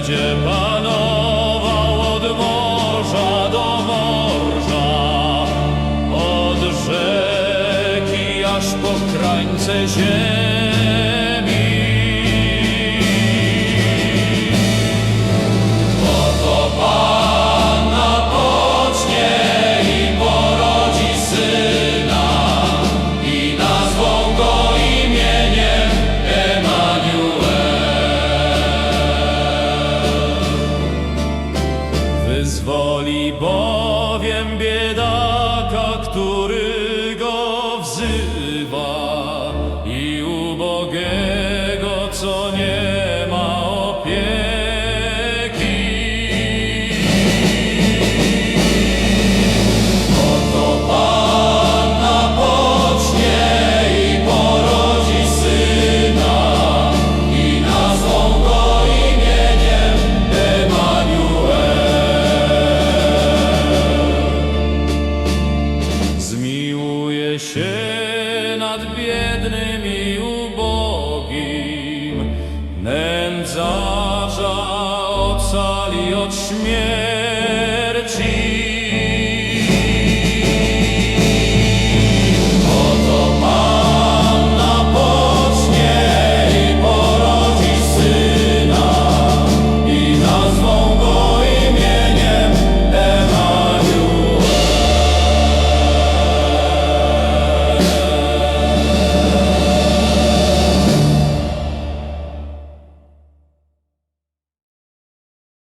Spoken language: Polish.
będzie panował od morza do morza, od rzeki aż po krańce ziemi. Wyzwoli bowiem biedaka, który się nad biednym i ubogim, nędzarza ocali od śmierci.